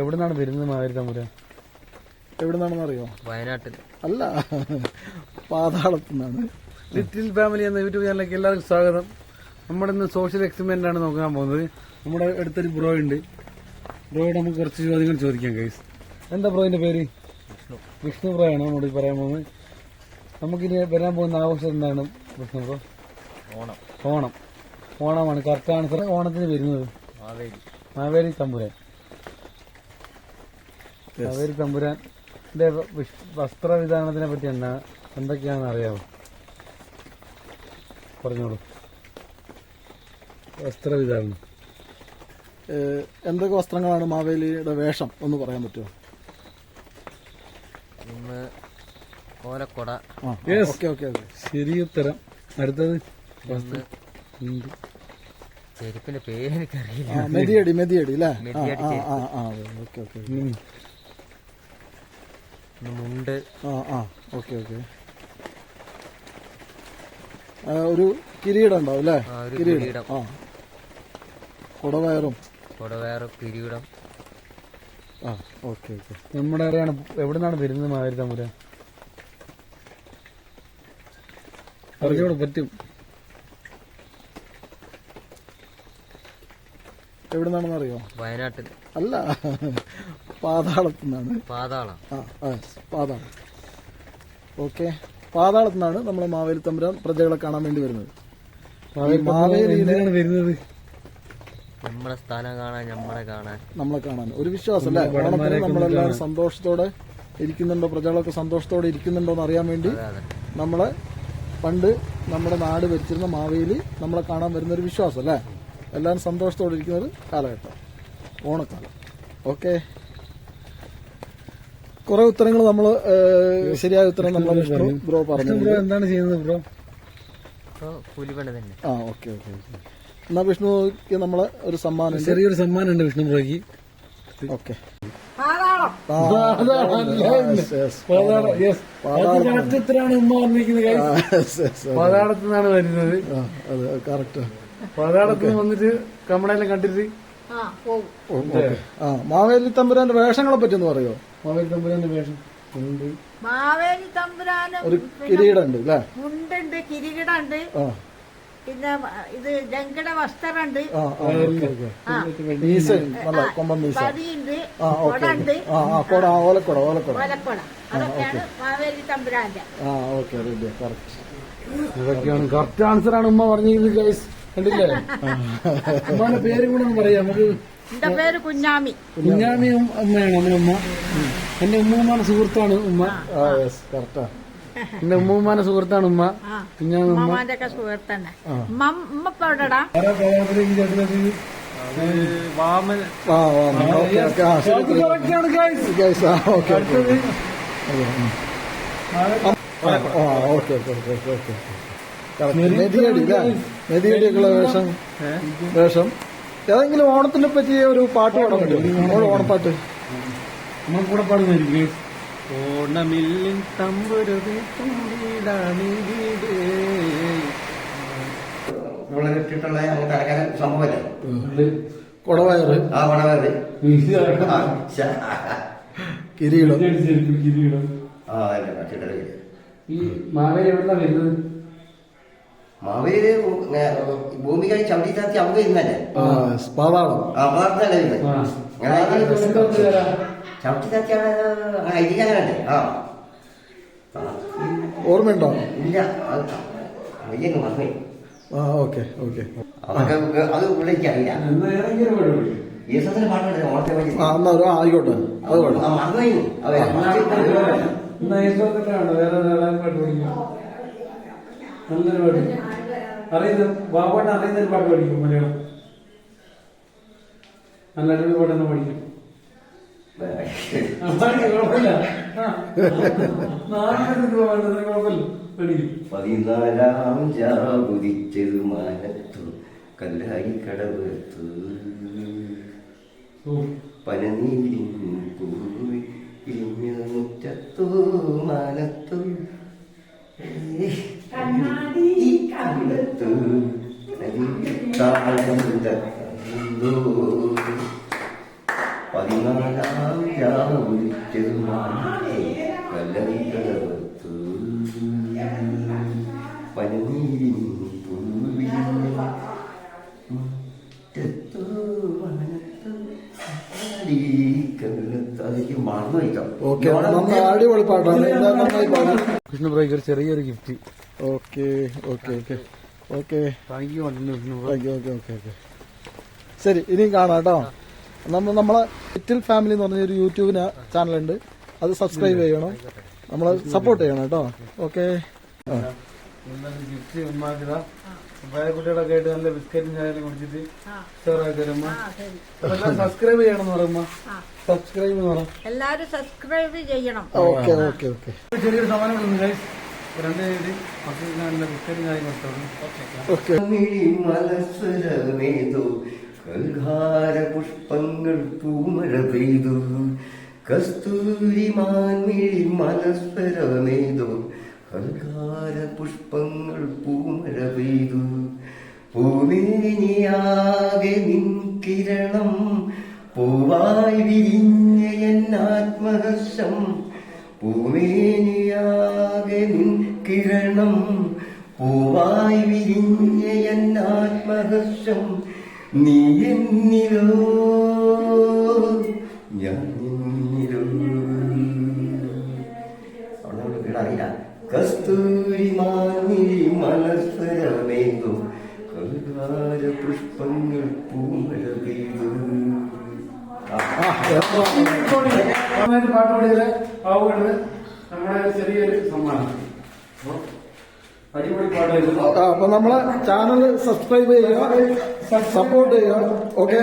എവിടെ നിന്നാണ് വരുന്നത് മാവേലി തമ്പുരാൻ? എവിടെ നിന്നാണെന്ന് അറിയോ? വയനാട്ടിൽ അല്ല പാതാളത്തു നിന്നാണ് ലിറ്റിൽ ഫാമിലി എന്ന യൂട്യൂബ് ചാനലിലേക്ക് എല്ലാവർക്കും സ്വാഗതം. നമ്മുടെ ഇന്ന് സോഷ്യൽ എക്സ്പെരിമെന്റ് ആണ് നോക്കാൻ പോകുന്നത്. നമ്മുടെ അടുത്തൊരു ബ്രോ ഉണ്ട്. ബ്രോയോട് നമുക്ക് കുറച്ച് ചോദ്യങ്ങൾ ചോദിക്കാം കൈസ് എന്താ ബ്രോയിന്റെ പേര്? വിഷ്ണു. ബ്രോ ആണ് നമ്മോട് പറയാൻ പോകുന്നത്. നമുക്കിനി വരാൻ പോകുന്ന ആഘോഷം എന്താണ് വിഷ്ണു ബ്രോ ഓണം. ഓണം. ഓണമാണ് കറക്റ്റ് ആൻസർ ഓണത്തിന് വരുന്നത്? മാവേലി. മാവേലി തമ്പുരാൻ. മാവേലി തമ്പുരാന്റെ വസ്ത്രവിധാനത്തിനെ പറ്റി എന്നാ എന്തൊക്കെയാണെന്ന് അറിയാമോ പറഞ്ഞോളൂ. വസ്ത്രവിധാനം. എന്തൊക്കെ വസ്ത്രങ്ങളാണ് മാവേലിയുടെ വേഷം ഒന്ന് പറയാൻ പറ്റുമോ? ഇന്ന് കോലക്കൊട. Okay okay okay. ശരി ഉത്തരം അടുത്തത്. ചെരുപ്പിന്റെ പേര് എനിക്കറിയില്ല. മെതിയടി മെതിയടി അല്ലേ ഓക്കെ ഓക്കെ. മുണ്ട്. ആ ആ. Okay okay. ഒരു കിരീടം ഉണ്ടാവും അല്ലേ? കിരീടം. ആ. കുടവയറും. കൊടവേറെ കിരീടം. ആ ഓക്കെ ഓക്കെ. നമ്മുടെ അറിയാണ് എവിടെ നിന്നാണ് വരുന്നത് മാതിരി തമ്പുരാൻ? പറഞ്ഞോളൂ പറ്റും. എവിടെ നിന്നാണെന്ന് അറിയോ വയനാട്ടിൽ അല്ല. പാതാളത്തു നിന്നാണ് പാതാളം. ആ പാതാളം. ഓക്കെ. പാതാളത്തു നിന്നാണ് നമ്മളെ മാവേലി തമ്പുരാൻ പ്രജകളെ കാണാൻ വേണ്ടി വരുന്നത്. വരുന്നത്? നമ്മളെ സ്ഥാനം കാണാൻ നമ്മളെ കാണാൻ. നമ്മളെ കാണാൻ. ഒരു വിശ്വാസം അല്ലേ? ഓണത്തിന് നമ്മളെല്ലാവരും സന്തോഷത്തോടെ ഇരിക്കുന്നുണ്ടോ? പ്രജകളൊക്കെ സന്തോഷത്തോടെ ഇരിക്കുന്നുണ്ടോ എന്ന് അറിയാൻ വേണ്ടി നമ്മളെ പണ്ട് നമ്മുടെ നാട് വെച്ചിരുന്ന മാവേലി നമ്മളെ കാണാൻ വരുന്ന ഒരു വിശ്വാസം അല്ലേ? എല്ലാവരും സന്തോഷത്തോടെ ഇരിക്കുന്ന ഒരു കാലഘട്ടം. ഓണക്കാലം. ഓക്കെ. കുറെ ഉത്തരങ്ങൾ നമ്മൾ ശരിയായ ഉത്തരം നമ്മൾ വിഷ്ണു ബ്രോ പറഞ്ഞു. ബ്രോ എന്താണ് ചെയ്യുന്നത് ബ്രോ? തന്നെ. ആ ഓക്കെ ഓക്കെ എന്നാ വിഷ്ണുക്ക് നമ്മളെ ഒരു സമ്മാനം ചെറിയൊരു സമ്മാനം ഉണ്ട് വിഷ്ണു ബ്രോയ്ക്ക് ഓക്കെ പാതാളത്തിലാണ് ഉമ്മ വന്നിരിക്കുന്നത് പാതാളത്തിനാണ് വരുന്നത്. അതെ കറക്റ്റ് പാതാളത്ത് നിന്ന് വന്നിട്ട് കമ്മടെല്ലാം കണ്ടിട്ട് ആ മാവേലി തമ്പുരാന്റെ വേഷങ്ങളെ പറ്റി ഒന്ന് പറയോ മാവേലി തമ്പുരാന്റെ വേഷം ഉണ്ട്. മാവേലി തമ്പുരാന് ഒരു കിരീടം ഉണ്ട് അല്ലേ? മുണ്ടുണ്ട് കിരീടമുണ്ട് പിന്നെ ഇത് ജങ്കട വസ്ത്രമുണ്ട് ഓക്കെ കൊടണ്ട്. ആ ആ കൊട ഓലക്കൊട ഓലക്കൊട. ഓലക്കൊട. അതൊക്കെയാണ് മാവേലി തമ്പുരാന്റെ. ആ ഓക്കെ ഇതൊക്കെയാണ് കറക്റ്റ് ആൻസർ ആണ് ഉമ്മ പറഞ്ഞിരിക്കുന്നത് ഗൈസ് കണ്ടില്ലേ? അമ്മയുടെ പേര് കൂടെ ഒന്ന് പറയാം. നമുക്ക് എന്റെ പേര് കുഞ്ഞാമി. കുഞ്ഞാമി അമ്മയാണ് നമ്മുടെ ഉമ്മ. എന്റെ ഉമ്മൂമ്മാന്റെ സുഹൃത്താണ് ഉമ്മ. കറക്റ്റാ എന്റെ ഉമ്മൂമ്മാന്റെ സുഹൃത്താണ് ഉമ്മ. കുഞ്ഞാമി ഉമ്മ. ഉമ്മമാന്റെ ഒക്കെ സുഹൃത്താണ് ഉമ്മ എവിടെടാ? പ്രയാസത്തിലേക്ക് ചേട്ടനത്? വാമൻ. ആ ആ okay okay okay okay okay. അല്ലേ വേഷം. വേഷം. ഏതെങ്കിലും ഓണത്തിനെ പറ്റി ഒരു പാട്ട് പാടാൻ പറ്റുമോ ഓണപ്പാട്ട്. നമ്മൾ കൂടെ പാടുന്നതായിരിക്കും guys. ഓണമില്ലിൻ വീട്. വളരെ ഇട്ടിട്ടുള്ള സംഭവമല്ലേ. കൊടവയറ് ആ. കിരീടം. ആ കട്ടിട്ടത് ഈ മാവേലി എവിടെ വരുന്നത് മാവേലി ഭൂമിക്കായി ചവിട്ടി ചാത്തി അവിടെ ഇരുന്നല്ലേ ആ പാതാളം ആ ഭൂമികളിൽ? ചവിട്ടി അങ്ങനെ ഐതിഹാനല്ലേ ആ. ആ. ഓർമ്മയുണ്ടോ? ഇല്ല അത് വയ്യങ്ങ് മറന്നേ ആ ഓക്കെ ഓക്കെ. അതൊക്കെ അത് വിളിക്കറിയില്ല. യേശുദാസിന്റെ പാട്ടുണ്ട് ഓണത്തെ പറ്റി. ആ എന്നാ ഒരു ആയിക്കോട്ടെ. അത് അതെ എന്നാ യേശുദാസിന്റെ വേണ്ട, വേറെ ഏതെങ്കിലും പാട്ട് പാടിക്കോ. നല്ലൊരു പാട്ട് അറിയുന്ന ബാബുവേട്ടൻ അറിയുന്ന ഒരു പാട്ട് പഠിക്കും മലയാളം. നല്ല അടിപൊളി പാട്ടെന്ന് പഠിക്കും. ആ, പാടിക്കോ, കുഴപ്പമില്ല. പാടുന്നത് കുഴപ്പമില്ല. പഠിക്കും. പതിനാലാം ജാകുതിച്ചത് മാനത്തു കല്ലായി കടവത്തു. പനനീരിൻ പൂവി ഇരിഞ്ഞ മുറ്റത്തു മാനത്തു പതിനാലാം മുറ്റത്തു വനത്തു അടിപൊളി പാട്ടാണ്. കൃഷ്ണ ബ്രോയ്ക്ക് ഒരു ചെറിയൊരു gift. Okay okay okay. Okay thank you കണ്ടിട്ടുണ്ട് Krishna bro okay okay okay okay ശരി ഇനിയും കാണാം കേട്ടോ. നമ്മൾ നമ്മളെ ലിറ്റിൽ ഫാമിലി എന്ന് പറഞ്ഞ ഒരു യൂട്യൂബിന് ചാനലുണ്ട് അത് സബ്സ്ക്രൈബ് ചെയ്യണം. നമ്മളെ സപ്പോർട്ട് ചെയ്യണം കേട്ടോ. ഓക്കെ കുട്ടികളൊക്കെ ആയിട്ട് നല്ല ബിസ്ക്കറ്റും ചായലും കുടിച്ചിട്ട് സബ്സ്ക്രൈബ് ചെയ്യണം എന്ന് പറയുമ്പോ. സബ്സ്ക്രൈബ് എന്ന് പറയാം എല്ലാരും സബ്സ്ക്രൈബ് ചെയ്യണം. ഓക്കെ ഓക്കെ ഓക്കെ ചെറിയൊരു സമ്മാനം ഗൈസ് രണ്ട് നല്ല പുഷ്പങ്ങൾ പൂമഴ പെയ്തു കസ്തൂരി മാൻമിഴി മനസ്വരമേതു കൽഹാര പുഷ്പങ്ങൾ പൂമഴ പെയ്തു പൂവേനിയാകെ നിൻ കിരണം പൂവായി വിരിഞ്ഞ എൻ ആത്മഹർഷം. പൂമേനിയാകെ നിൻ കിരണം. പൂവായി വിരിഞ്ഞ എന്നാത്മഹർഷം നീ എന്നിലോ? ഞാൻ പുഷ്പങ്ങൾ പാടിയത് ആവുകയാണ് നമ്മുടെ ചെറിയൊരു സമ്മാനം. അപ്പൊ നമ്മളെ ചാനൽ സബ്സ്ക്രൈബ് ചെയ്യുക സപ്പോർട്ട് ചെയ്യുക ഓക്കെ